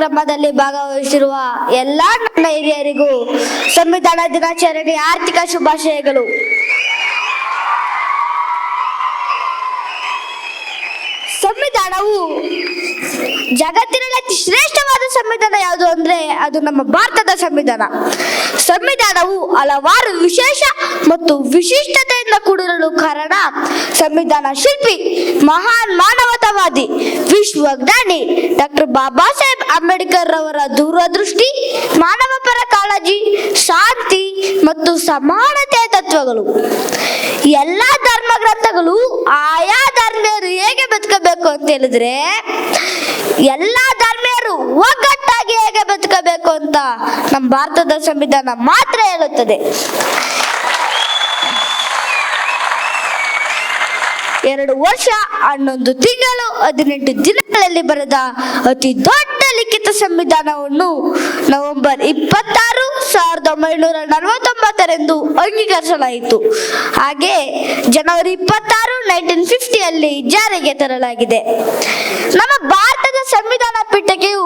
ಕಾರ್ಯಕ್ರಮದಲ್ಲಿ ಭಾಗವಹಿಸಿರುವ ಎಲ್ಲಾ ನನ್ನ ಹಿರಿಯರಿಗೂ ಸಂವಿಧಾನ ದಿನಾಚರಣೆ ಆರ್ಥಿಕ ಶುಭಾಶಯಗಳು. ಸಂವಿಧಾನವು ಜಗತ್ತಿನಲ್ಲಿ ಅತಿ ಅದು ನಮ್ಮ ಭಾರತದ ಸಂವಿಧಾನ. ಸಂವಿಧಾನವು ಹಲವಾರು ವಿಶೇಷ ಮತ್ತು ವಿಶಿಷ್ಟತೆಯಿಂದ ಕೂಡಿರಲು ಕಾರಣ ಸಂವಿಧಾನ ಶಿಲ್ಪಿ, ಮಹಾನ್ ಮಾನವತಾವಾದಿ, ವಿಶ್ವಜ್ಞಾನಿ ಡಾಕ್ಟರ್ ಬಾಬಾ ಸಾಹೇಬ್ ಅಂಬೇಡ್ಕರ್ ಅವರ ದೂರದೃಷ್ಟಿ, ಮಾನವ ಪರ ಕಾಳಜಿ, ಶಾಂತಿ ಮತ್ತು ಸಮಾನತೆಯ ತತ್ವಗಳು. ಎಲ್ಲ ಧರ್ಮ ಗ್ರಂಥಗಳು ಆಯಾ ಧರ್ಮೀಯರು ಹೇಗೆ ಬದುಕಬೇಕು ಅಂತ ಹೇಳಿದ್ರೆ, ಎಲ್ಲ ಧರ್ಮೀಯರು ಹೇಗೆ ಬದುಕಬೇಕು ಅಂತ ನಮ್ಮ ಭಾರತದ ಸಂವಿಧಾನ ಮಾತ್ರ ಹೇಳುತ್ತದೆ. ಎರಡು ವರ್ಷ, ಹನ್ನೊಂದು ತಿಂಗಳು, ಹದಿನೆಂಟು ದಿನಗಳಲ್ಲಿ ಬರೆದ ಅತಿ ದೊಡ್ಡ ಲಿಖಿತ ಸಂವಿಧಾನವನ್ನು ನವೆಂಬರ್ ಇಪ್ಪತ್ತಾರು, ಸಾವಿರದ ಒಂಬೈನೂರ ನಲವತ್ತೊಂಬತ್ತರಂದು ಅಂಗೀಕರಿಸಲಾಯಿತು. ಹಾಗೆ ಜನವರಿ ಇಪ್ಪತ್ತಾರು ನೈನ್ಟೀನ್ ಫಿಫ್ಟಿಯಲ್ಲಿ ಜಾರಿಗೆ ತರಲಾಗಿದೆ. ನಮ್ಮ ಭಾರತದ ಸಂವಿಧಾನ ಪೀಠಿಕೆಯು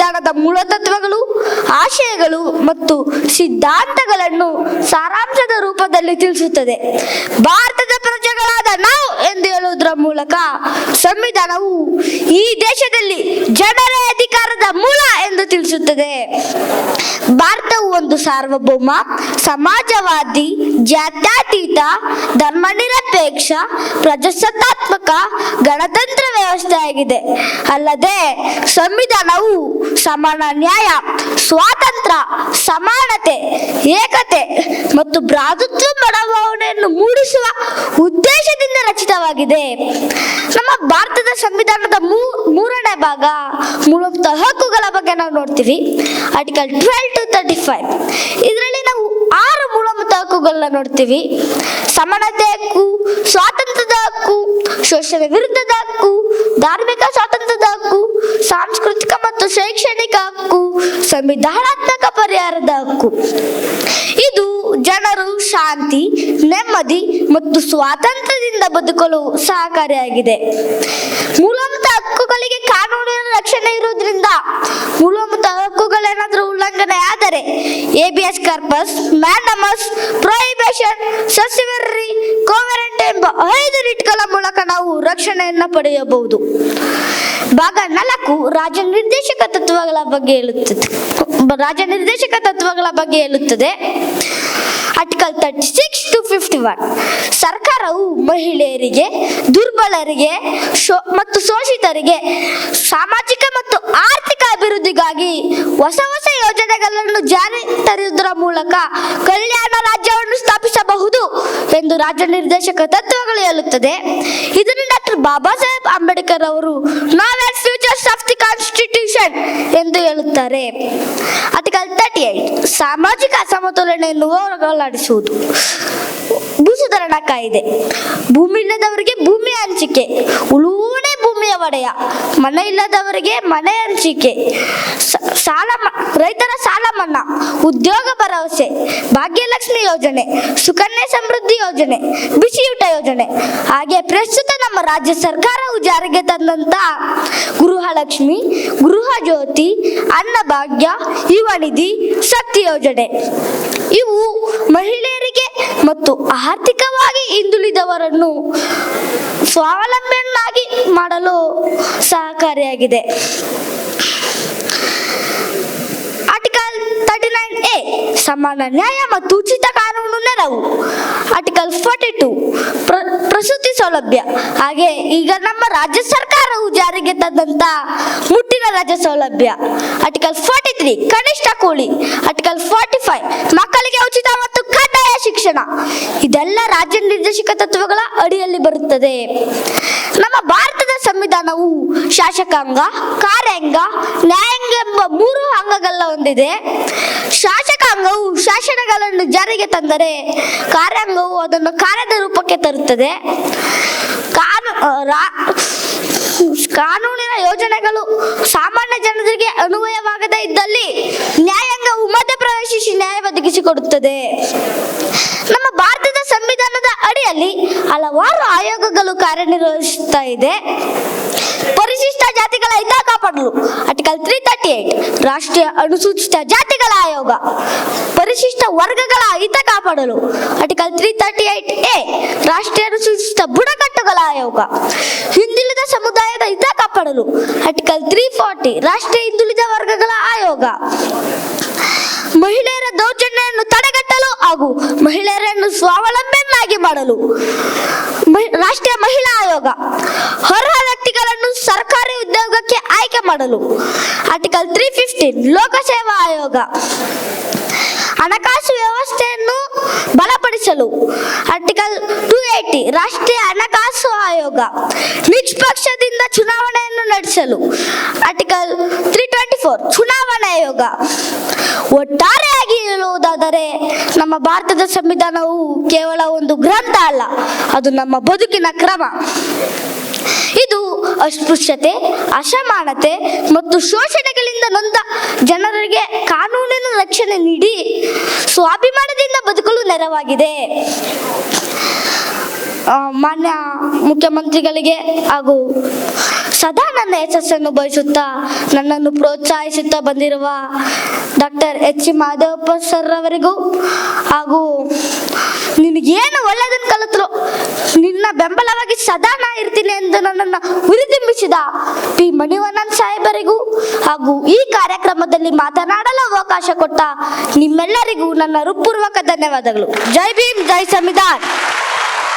ಸಂವಿಧಾನದ ಮೂಲ ತತ್ವಗಳು ಆಶಯಗಳು ಮತ್ತು ಸಿದ್ಧಾಂತಗಳನ್ನು ಸಾರಾಂಶದ ರೂಪದಲ್ಲಿ ತಿಳಿಸುತ್ತದೆ. ಭಾರತದ ಪ್ರಜೆಗಳಾದ ನಾವು ಎಂದು ಹೇಳುವುದರ ಮೂಲಕ ಸಂವಿಧಾನವು ಈ ದೇಶದಲ್ಲಿ ಜನರ ಅಧಿಕಾರದ ಮೂಲ ಎಂದು ತಿಳಿಸುತ್ತದೆ ಭಾರತವು ಒಂದು ಸಾರ್ವಭೌಮ. ಸಮಾಜವಾದಿ ಜಾತ್ಯತೀತ ಧರ್ಮನಿರಪೇಕ್ಷ ಪ್ರಜಾಸತ್ತಾತ್ಮಕ ಗಣತಂತ್ರ ವ್ಯವಸ್ಥೆಯಾಗಿದೆ. ಅಲ್ಲದೆ ಸಂವಿಧಾನವು ಸಮಾನ ನ್ಯಾಯ ಸ್ವಾತಂತ್ರ್ಯ ಸಮಾನತೆ, ಏಕತೆ ಮತ್ತು ಭ್ರಾತೃತ್ವ ಮನೋಭಾವನೆಯನ್ನು ಮೂಡಿಸುವ ಉದ್ದೇಶದಿಂದ ರಚಿತವಾಗಿದೆ. ನಮ್ಮ ಭಾರತದ ಸಂವಿಧಾನದ ಮೂರನೇ ಭಾಗ, ಮೂಲಭೂತ ಹಕ್ಕುಗಳ ಬಗ್ಗೆ ನಾವು ನೋಡ್ತೀವಿ. Article twelve to thirty five ಇದರಲ್ಲಿ ನಾವು ಆರು ಮೂಲಭೂತ ಹಕ್ಕುಗಳನ್ನ ನೋಡ್ತೀವಿ. ಸಮಾನತೆ ಹಕ್ಕು, ಸ್ವಾತಂತ್ರ್ಯದ ಹಕ್ಕು, ಶೋಷಣೆ ವಿರುದ್ಧದ ಹಕ್ಕು, ಧಾರ್ಮಿಕ ಸ್ವಾತಂತ್ರ್ಯದ ಹಕ್ಕು, ಸಾಂಸ್ಕೃತಿಕ ಮತ್ತು ಶೈಕ್ಷಣಿಕ ಹಕ್ಕು, ಸಂವಿಧಾನಾತ್ಮಕ ಪರಿಹಾರದ ಹಕ್ಕು ಇದು ಜನರು ಶಾಂತಿ, ನೆಮ್ಮದಿ ಮತ್ತು ಸ್ವಾತಂತ್ರ್ಯದಿಂದ ಬದುಕಲು ಸಹಕಾರಿಯಾಗಿದೆ. ಮೂಲಭೂತ ಹಕ್ಕುಗಳಿಗೆ ಕಾನೂನಿನ ರಕ್ಷಣೆ ಇರುವುದರಿಂದ ಮೂಲಭೂತ ಹಕ್ಕುಗಳೇನಾದರೂ ಉಲ್ಲಂಘನೆ ಆದರೆ habeas corpus mandamus prohibition certiorari quo warranto ಎಂಬ ಐದು ರಿಟ್ಗಳ ಮೂಲಕ ನಾವು ರಕ್ಷಣೆಯನ್ನು ಪಡೆಯಬಹುದು. ಭಾಗ ನಾಲ್ಕು ರಾಜ ನಿರ್ದೇಶಕ ತತ್ವಗಳ ಬಗ್ಗೆ ಹೇಳುತ್ತದೆ. ರಾಜ ನಿರ್ದೇಶಕ ತತ್ವಗಳ ಬಗ್ಗೆ ಹೇಳುತ್ತದೆ. Article thirty six to fifty one ಸರ್ಕಾರವು ಮಹಿಳೆಯರಿಗೆ, ದುರ್ಬಲರಿಗೆ, ಶೋ- ಮತ್ತು ಶೋಷಿತರಿಗೆ ಸಾಮಾಜಿಕ ಮತ್ತು ಆರ್ಥಿಕ ಅಭಿವೃದ್ಧಿಗಾಗಿ ಹೊಸ ಹೊಸ ಯೋಜನೆಗಳನ್ನು ಜಾರಿ ತರುವುದರ ಮೂಲಕ ಕಲ್ಯಾಣ ರಾಜ್ಯವನ್ನು ಸ್ಥಾಪಿಸಬಹುದು ಎಂದು ರಾಜ್ಯ ನಿರ್ದೇಶಕ ತತ್ವಗಳು ಹೇಳುತ್ತದೆ. ಡಾಕ್ಟರ್ ಬಾಬಾ ಸಾಹೇಬ್ ಅಂಬೇಡ್ಕರ್ ಅವರು novel features of the constitution ಎಂದು ಹೇಳುತ್ತಾರೆ. ಆರ್ಟಿಕಲ್ ತರ್ಟಿ ಏಟ್ ಸಾಮಾಜಿಕ ಅಸಮತೋಲನೆಯನ್ನು ಹೋಗಲಾಡಿಸುವುದು ಭೂಸುಧಾರಣಾ ಕಾಯ್ದೆ. ಭೂಮಿ ಇಲ್ಲದವರಿಗೆ ಭೂಮಿ ಹಂಚಿಕೆ. ಉಳುವನೆ ಭೂಮಿಯ ಒಡೆಯ. ಮನೆ ಇಲ್ಲದವರಿಗೆ ಮನೆ ಹಂಚಿಕೆ. ಸಾಲ ರೈತರ ಸಾಲ ಮನ್ನಾ. ಉದ್ಯೋಗ ಭರವಸೆ. ಭಾಗ್ಯಲಕ್ಷ್ಮಿ ಯೋಜನೆ. ಸುಕನ್ಯಾ ಸಮೃದ್ಧಿ ಯೋಜನೆ. ಬಿಸಿಯೂಟ ಯೋಜನೆ. ಹಾಗೆ ಪ್ರಸ್ತುತ ನಮ್ಮ ರಾಜ್ಯ ಸರ್ಕಾರವು ಜಾರಿಗೆ ತಂದಂತ ಗೃಹಲಕ್ಷ್ಮಿ, ಗೃಹ ಜ್ಯೋತಿ, ಅನ್ನಭಾಗ್ಯ, ಯುವ ನಿಧಿ ಶಕ್ತಿ ಯೋಜನೆ. ಇವು ಮಹಿಳೆಯರಿಗೆ ಮತ್ತು ಆರ್ಥಿಕವಾಗಿ ಹಿಂದುಳಿದವರನ್ನು ಸ್ವಾವಲಂಬಿಯನ್ನಾಗಿ ಮಾಡಲು ಸಹಕಾರಿಯಾಗಿದೆ. ಆರ್ಟಿಕಲ್ ತರ್ಟಿ ನೈನ್ ಎ ಸಮಾನ ನ್ಯಾಯ ಮತ್ತು ಉಚಿತ ನೆರವು ಆರ್ಟಿಕಲ್ ಫಾರ್ಟಿ ಟು ಪ್ರಸೂತಿ ಸೌಲಭ್ಯ. ಹಾಗೆ ಈಗ ನಮ್ಮ ರಾಜ್ಯ ಸರ್ಕಾರವು ಜಾರಿಗೆ ತಂದಂತ ಮುಟ್ಟಿನ ರಾಜ್ಯ ಸೌಲಭ್ಯ. ಆರ್ಟಿಕಲ್ ಫಾರ್ಟಿ ತ್ರೀ ಕನಿಷ್ಠ ಕೂಲಿ. ಆರ್ಟಿಕಲ್ ಫಾರ್ಟಿ ಫೈವ್ ಮಕ್ಕಳಿಗೆ ಉಚಿತ ಮತ್ತು ಕಡ್ಡಾಯ ಶಿಕ್ಷಣ. ಇದೆಲ್ಲ ರಾಜ್ಯ ನಿರ್ದೇಶಕ ತತ್ವಗಳ ಅಡಿಯಲ್ಲಿ ಬರುತ್ತದೆ. ನಮ್ಮ ಭಾರತದ ಸಂವಿಧಾನವು ಶಾಸಕಾಂಗ, ಕಾರ್ಯಾಂಗ, ನ್ಯಾಯಾಂಗ ಎಂಬ ಮೂರು ಅಂಗಗಳ ಹೊಂದಿದೆ. ಶಾಸಕಾಂಗವು ಶಾಸನಗಳನ್ನು ಜಾರಿಗೆ ತಂದರೆ ಕಾರ್ಯಾಂಗವು ಅದನ್ನು ಕಾರ್ಯದ ರೂಪಕ್ಕೆ ತರುತ್ತದೆ. ಕಾನೂನಿನ ಯೋಜನೆಗಳು ಸಾಮಾನ್ಯ ಜನರಿಗೆ ಅನ್ವಯವಾಗದೇ ಇದ್ದಲ್ಲಿ ನ್ಯಾಯಾಂಗವು ಮಧ್ಯ ಪ್ರವೇಶಿಸಿ ನ್ಯಾಯ ಒದಗಿಸಿಕೊಡುತ್ತದೆ. ಅಡಿಯಲ್ಲಿ ಹಲವಾರು ಆಯೋಗಗಳು ಕಾರ್ಯನಿರ್ವಹಿಸುತ್ತಾ ಇದೆ. ಪರಿಶಿಷ್ಟ ಜಾತಿಗಳ ಹಿತ ಕಾಪಾಡಲು ಆರ್ಟಿಕಲ್ ತ್ರೀ ತರ್ಟಿ ಏಟ್ ರಾಷ್ಟ್ರೀಯ ಅನುಸೂಚಿತ ಜಾತಿಗಳ ಆಯೋಗ, ಪರಿಶಿಷ್ಟ ವರ್ಗಗಳ ಹಿತ ಕಾಪಾಡಲು article three thirty eight A, ರಾಷ್ಟ್ರೀಯ ಅನುಸೂಚಿತ ಬುಡಕಟ್ಟುಗಳ ಆಯೋಗ, ಹಿಂದುಳಿದ ಸಮುದಾಯದ ಹಿತ ಕಾಪಾಡಲು ಆರ್ಟಿಕಲ್ ತ್ರೀ ಫಾರ್ಟಿ ರಾಷ್ಟ್ರೀಯ ಹಿಂದುಳಿದ ವರ್ಗಗಳ ಆಯೋಗ. ಮಹಿಳೆಯರ ದೌರ್ಜನ್ಯವನ್ನು ತಡೆಗಟ್ಟಲು ಹಾಗೂ ಮಹಿಳೆಯರನ್ನು ಸ್ವಾವಲಂಬಿಯನ್ನಾಗಿ ಮಾಡಲು ರಾಷ್ಟ್ರೀಯ ಮಹಿಳಾ ಆಯೋಗ ಹೊರ ವ್ಯಕ್ತಿಗಳನ್ನು ಸರ್ಕಾರಿ ಉದ್ಯೋಗಕ್ಕೆ ಆಯ್ಕೆ ಮಾಡಲು. ಆರ್ಟಿಕಲ್ ತ್ರೀ ಫಿಫ್ಟೀನ್ ಲೋಕಸೇವಾ ಆಯೋಗ. ಹಣಕಾಸು ವ್ಯವಸ್ಥೆಯನ್ನು ಬಲಪಡಿಸಲು. ಆರ್ಟಿಕಲ್ ಟು ಏಯ್ಟಿ ರಾಷ್ಟ್ರೀಯ ಹಣಕಾಸು ಆಯೋಗ. ನಿಷ್ಪಕ್ಷದಿಂದ ಚುನಾವಣೆಯನ್ನು ನಡೆಸಲು. ಆರ್ಟಿಕಲ್ ತ್ರೀ ಟ್ವೆಂಟಿ ಫೋರ್ ಚುನಾವಣಾ ಆಯೋಗ. ಒಟ್ಟಾರೆಯಾಗಿ ಹೇಳುವುದಾದರೆ ನಮ್ಮ ಭಾರತದ ಸಂವಿಧಾನವು ಕೇವಲ ಒಂದು ಗ್ರಂಥ ಅಲ್ಲ, ಅದು ನಮ್ಮ ಬದುಕಿನ ಕ್ರಮ. ಇದು ಅಸ್ಪೃಶ್ಯತೆ, ಅಸಮಾನತೆ ಮತ್ತು ಶೋಷಣೆಗಳಿಂದ ನೊಂದ ಜನರಿಗೆ ಕಾನೂನಿನ ರಕ್ಷಣೆ ನೀಡಿ ಸ್ವಾಭಿಮಾನದಿಂದ ಬದುಕಲು ನೆರವಾಗಿದೆ. ಮಾನ್ಯ ಮುಖ್ಯಮಂತ್ರಿಗಳಿಗೆ ಹಾಗೂ ಸದಾ ನನ್ನ ಯಶಸ್ಸನ್ನು ಬಯಸುತ್ತಾ ನನ್ನನ್ನು ಪ್ರೋತ್ಸಾಹಿಸುತ್ತಾ ಬಂದಿರುವ ಡಾಕ್ಟರ್ ಎಚ್ ಮಾಧವಪ್ಪ ಸರ್ ಅವರಿಗೂ ಹಾಗೂ ನಿನಗೇನು ಒಳ್ಳೆಯದನ್ನು ಕಲಿತರು, ನಿನ್ನ ಬೆಂಬಲವಾಗಿ ಸದಾ ನಾ ಇರ್ತೀನಿ ಎಂದು ನನ್ನನ್ನು ಹುರಿದುಂಬಿಸಿದ ಪಿ ಮಣಿವಣ್ಣನ್ ಸಾಹೇಬರಿಗೂ ಹಾಗೂ ಈ ಕಾರ್ಯಕ್ರಮದಲ್ಲಿ ಮಾತನಾಡಲು ಅವಕಾಶ ಕೊಟ್ಟ ನಿಮ್ಮೆಲ್ಲರಿಗೂ ನನ್ನ ಹೃತ್ಪೂರ್ವಕ ಧನ್ಯವಾದಗಳು. ಜೈ ಭೀಮ್, ಜೈ ಸಂವಿಧಾನ್.